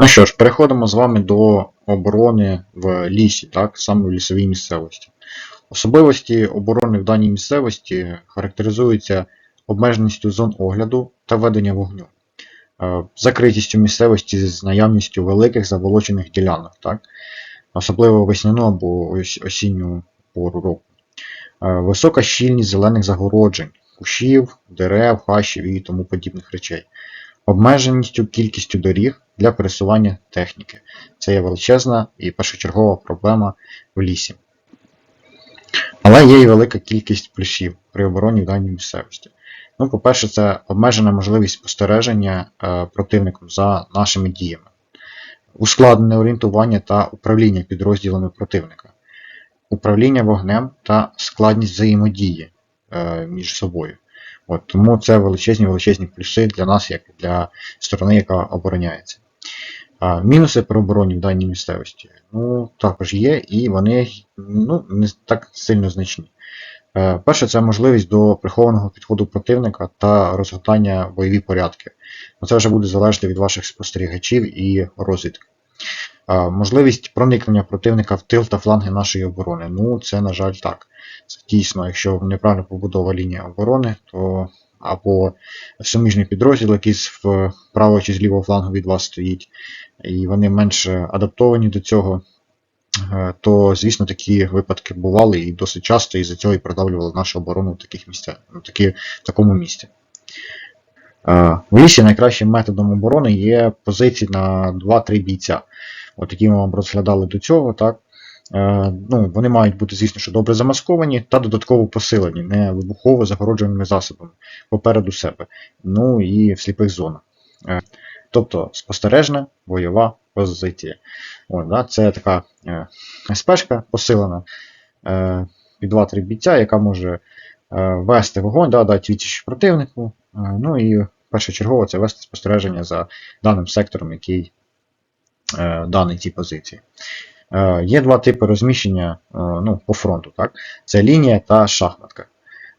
Ну що ж, переходимо з вами до оборони в лісі, так, саме в лісовій місцевості. Особливості оборони в даній місцевості характеризуються обмеженістю зон огляду та ведення вогню, е, закритістю місцевості з наявністю великих заболочених ділянок, так, особливо весняну або осінню пору року. Е, Висока щільність зелених загороджень, кущів, дерев, хащів і тому подібних речей. Обмеженістю кількістю доріг для пересування техніки. Це є величезна і першочергова проблема в лісі. Але є і велика кількість плюсів при обороні в даній місцевості. Ну, по-перше, це обмежена можливість спостереження е, противником за нашими діями, ускладнене орієнтування та управління підрозділами противника, управління вогнем та складність взаємодії е, між собою. От, тому це величезні величезні плюси для нас, як для сторони, яка обороняється. А, мінуси при обороні в даній місцевості ну, також є, і вони ну, не так сильно значні. Е, Перше, це можливість до прихованого підходу противника та розгортання бойові порядки. Це вже буде залежати від ваших спостерігачів і розвідки. Можливість проникнення противника в тил та фланги нашої оборони. Ну, це, на жаль, так. Це дійсно, якщо неправильно побудова лінія оборони, то або суміжний підрозділ, який з правого чи з лівого флангу від вас стоїть, і вони менш адаптовані до цього, е, то, звісно, такі випадки бували і досить часто, і за цього і продавлювали нашу оборону в таких місцях, в, такі, в такому місці. Е, В лісі найкращим методом оборони є позиції на 2-3 бійця. От які ми вам розглядали до цього, так? Е, ну, вони мають бути, звісно, що добре замасковані та додатково посилені, не вибухово загородженими засобами попереду себе, ну і в сліпих зонах. Е, тобто спостережна бойова позиція. От, да, це така е, спешка посилена від 2-3 бійця, яка може вести вогонь, да, дати відсіч противнику. Ну і першочергово це вести спостереження за даним сектором, який даний цій позиції. Е, Є два типи розміщення е, ну, по фронту. Так? Це лінія та шахматка.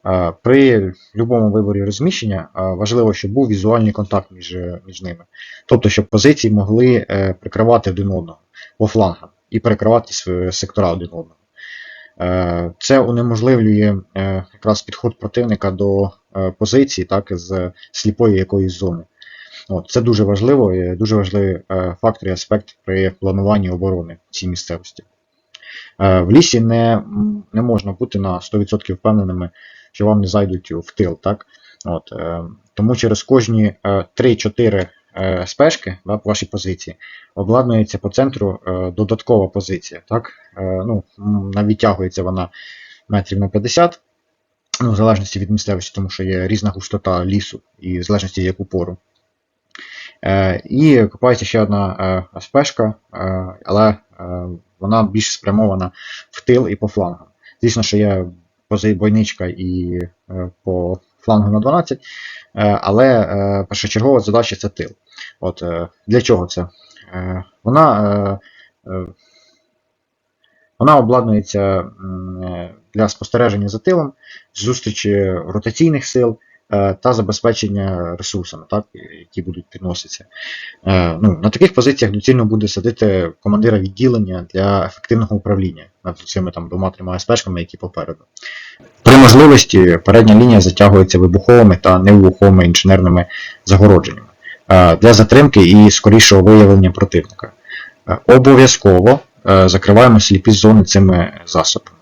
Е, При будь-якому виборі розміщення е, важливо, щоб був візуальний контакт між, між ними. Тобто, щоб позиції могли е, прикривати один одного по флангам і перекривати сектора один одного. Е, Це унеможливлює е, якраз підход противника до е, позиції, так, з сліпої якоїсь зони. От, це дуже важливо, і дуже важливий е, фактор і аспект при плануванні оборони в цій місцевості. Е, в лісі не, не можна бути на 100% впевненими, що вам не зайдуть в тил. Так? От, е, тому через кожні е, 3-4 е, спешки да, по вашій позиції обладнується по центру додаткова позиція. Так? Ну, м, вона метрів на 50, ну, в залежності від місцевості, тому що є різна густота лісу і в залежності яку пору. Е, і купається ще одна е, спешка, е, але вона більш спрямована в тил і по флангам. Звісно, що є бойничка і по флангу на 12, е, але першочергова задача це тил. От, для чого це? Вона, вона обладнується для спостереження за тилом, зустрічі ротаційних сил та забезпечення ресурсами, так, які будуть підноситися. Е, Ну, на таких позиціях доцільно буде садити командира відділення для ефективного управління над цими там двома-трьома спешками, які попереду. При можливості передня лінія затягується вибуховими та невибуховими інженерними загородженнями е, для затримки і скорішого виявлення противника. Е, Обов'язково е, закриваємо сліпі зони цими засобами.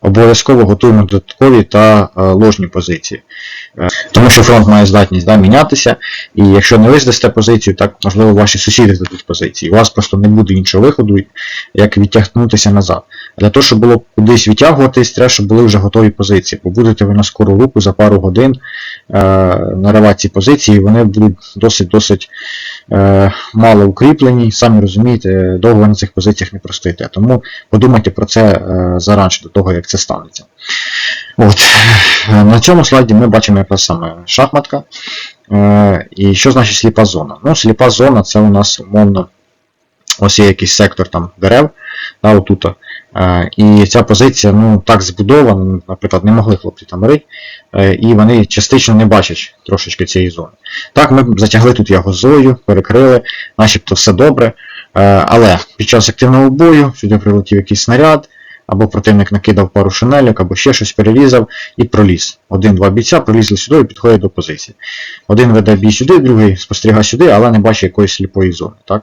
Обов'язково готуємо додаткові та е, ложні позиції. Тому що фронт має здатність да, мінятися, і якщо не ви здасте позицію, так можливо ваші сусіди здадуть позиції. У вас просто не буде іншого виходу, як відтягнутися назад. Для того, щоб було кудись відтягуватись, треба, щоб були вже готові позиції. Бо будете ви на скору руку за пару годин е, наривати ці позиції, вони будуть досить-досить е, мало укріплені. Самі розумієте, довго на цих позиціях не простите. Тому подумайте про це е, заранше до того, як це станеться. От. Е, На цьому слайді ми бачимо якраз саме шахматка. Е, І що значить сліпа зона? Ну, сліпа зона це у нас умовно ось є якийсь сектор там дерев, да, отут, Е, І ця позиція ну, так збудована, наприклад, не могли хлопці там рить, е, і вони частично не бачать трошечки цієї зони. Так, ми затягли тут його зою, перекрили, начебто все добре. Але під час активного бою сюди прилетів якийсь снаряд, або противник накидав пару шинелек, або ще щось перерізав і проліз. Один-два бійця пролізли сюди і підходять до позиції. Один веде бій сюди, другий спостерігає сюди, але не бачить якоїсь сліпої зони. Так?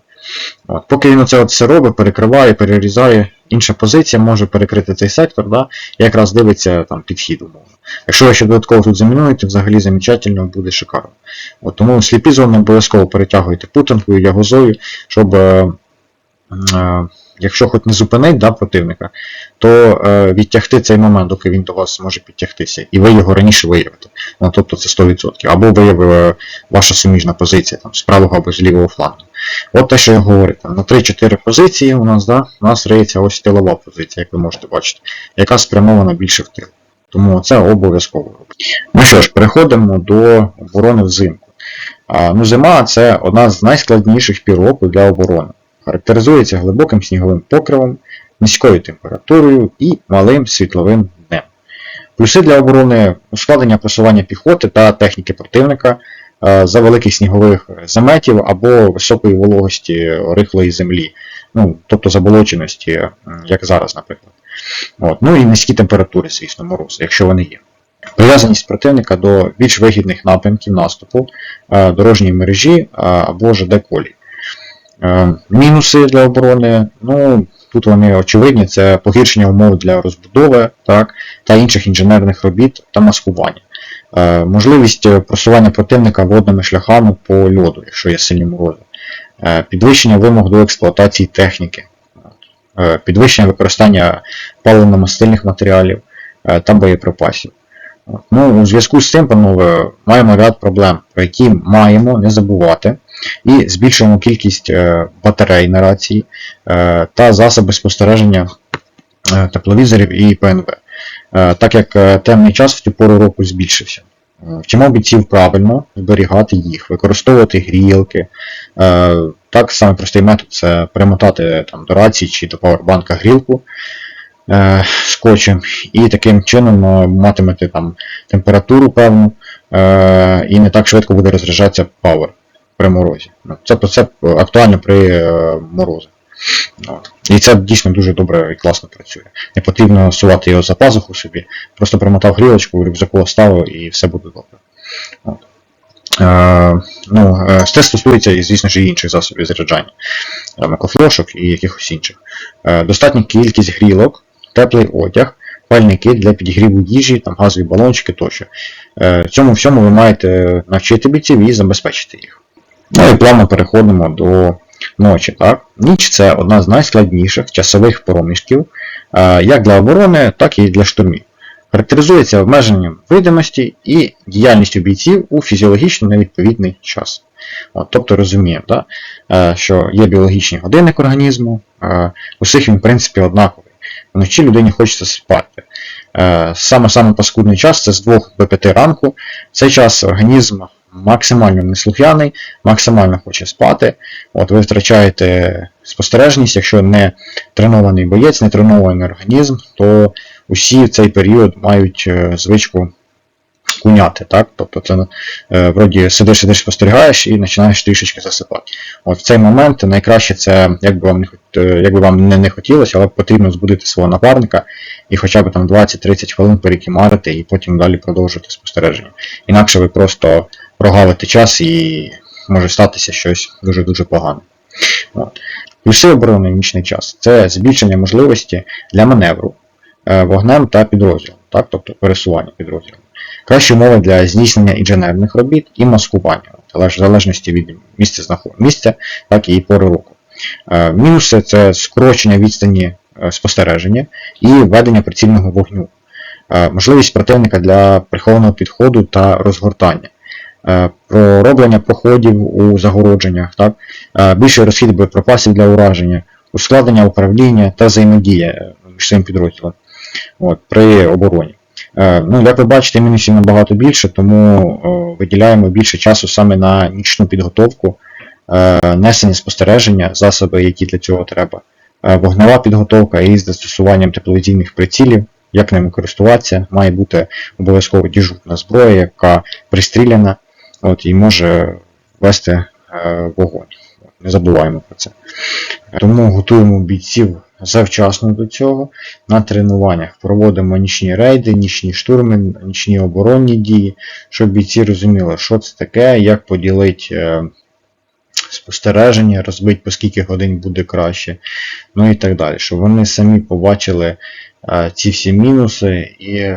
От. Поки він оце от все робить, перекриває, перерізає, інша позиція може перекрити цей сектор, да? і якраз дивиться там підхід умовно. Якщо ви ще додатково тут замінуєте, взагалі замечательно буде шикарно. От, тому сліпі зони обов'язково перетягуйте путанкою, ягозою, щоб. Е, е, Якщо хоч не зупинить да, противника, то е, відтягти цей момент, доки він до вас може підтягтися, і ви його раніше виявите. Ну, тобто це 100%. Або виявила ваша суміжна позиція там, з правого або з лівого флангу. От те, що я говорю, там, на 3-4 позиції у нас, да, у нас риється ось тилова позиція, як ви можете бачити, яка спрямована більше в тил. Тому це обов'язково робити. Ну що ж, переходимо до оборони взимку. Ну, Зима це одна з найскладніших пір для оборони. Характеризується глибоким сніговим покривом, низькою температурою і малим світловим днем. Плюси для оборони ускладнення просування піхоти та техніки противника е, за великих снігових заметів або високої вологості рихлої землі, ну, тобто заболоченості, як зараз, наприклад. От. Ну і низькі температури, звісно, морози, якщо вони є. Прив'язаність противника до більш вигідних напрямків наступу, е, дорожньої мережі е, або ЖД колій. Е, Мінуси для оборони, ну, тут вони очевидні, це погіршення умов для розбудови так, та інших інженерних робіт та маскування. Е, Можливість е, просування противника водними шляхами по льоду, якщо є сильні морози. Підвищення вимог до експлуатації техніки. Підвищення використання паливно-мастильних матеріалів та боєприпасів. Ну, у зв'язку з цим, панове, маємо ряд проблем, про які маємо не забувати, і збільшуємо кількість е, батарей на рації е, та засоби спостереження е, тепловізорів і ПНВ, так як темний час в цю пору року збільшився. Вчимо бійців правильно зберігати їх, використовувати грілки. Так, саме простий метод це примотати там, до рації чи до павербанка грілку скотчем, і таким чином матимете там температуру певну, і не так швидко буде розряджатися павер при морозі. Ну, Це, це актуально при е, морозі. І це дійсно дуже добре і класно працює. Не потрібно сувати його за пазуху собі, просто примотав грілочку, рюкзаку оставив і все буде добре. От. Е, ну, е, це стосується, і, звісно ж, і інших засобів заряджання, е, макофлошок і якихось інших. Е, достатня кількість грілок, теплий одяг, пальники для підігріву їжі, там, газові балончики тощо. Е, Цьому всьому ви маєте навчити бійців і забезпечити їх. Ну і плавно переходимо до ночі. Так? Ніч це одна з найскладніших часових проміжків, е, як для оборони, так і для штурмів. Характеризується обмеженням видимості і діяльністю бійців у фізіологічно невідповідний час. От, тобто розуміємо, да? е, що є біологічний годинник організму, е, усіх він в принципі однаковий. Вночі людині хочеться спати. Е, Саме саме паскудний час це з 2 до 5 ранку. Цей час організм максимально неслухняний, максимально хоче спати. От ви втрачаєте спостережність, якщо не тренований боєць, не тренований організм, то усі в цей період мають е, звичку куняти. Так? Тобто це е, вроді сидиш, сидиш, спостерігаєш і починаєш трішечки засипати. От в цей момент найкраще це, як би вам не, е, вам не, не хотілося, але потрібно збудити свого напарника і хоча б там 20-30 хвилин перекімарити і потім далі продовжувати спостереження. Інакше ви просто прогавите час і може статися щось дуже-дуже погане. От. Плюси оборони нічний час це збільшення можливості для маневру е, вогнем та підрозділом, так? тобто пересування підрозділом. Кращі умови для здійснення інженерних робіт і маскування, в залежності від місця знаход- місця, так і пори року. Е, Мінуси це скорочення відстані е, спостереження і ведення прицільного вогню. Можливість противника для прихованого підходу та розгортання. Е, Пророблення проходів у загородженнях, так? е, більший розхід боєприпасів для ураження, ускладнення управління та взаємодія між цим підрозділом от, при обороні. Е, Ну, як ви бачите, мінусів набагато більше, тому виділяємо більше часу саме на нічну підготовку, несення спостереження, засоби, які для цього треба, вогнева підготовка і з застосуванням тепловізійних прицілів, як ними користуватися, має бути обов'язково діжурна зброя, яка пристріляна от, і може вести е, вогонь. Не забуваємо про це. Тому готуємо бійців завчасно до цього. На тренуваннях проводимо нічні рейди, нічні штурми, нічні оборонні дії, щоб бійці розуміли, що це таке, як поділити е, спостереження, розбити по скільки годин буде краще, ну і так далі. Щоб вони самі побачили е, ці всі мінуси і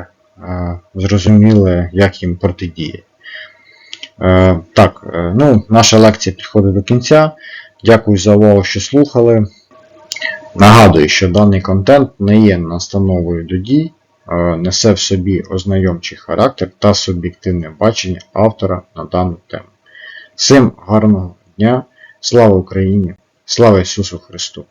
зрозуміли, як їм протидіяти. Е, так, е, ну, наша лекція підходить до кінця. Дякую за увагу, що слухали. Нагадую, що даний контент не є настановою до дій, е, несе в собі ознайомчий характер та суб'єктивне бачення автора на дану тему. Всім гарного дня! Слава Україні! Слава Ісусу Христу!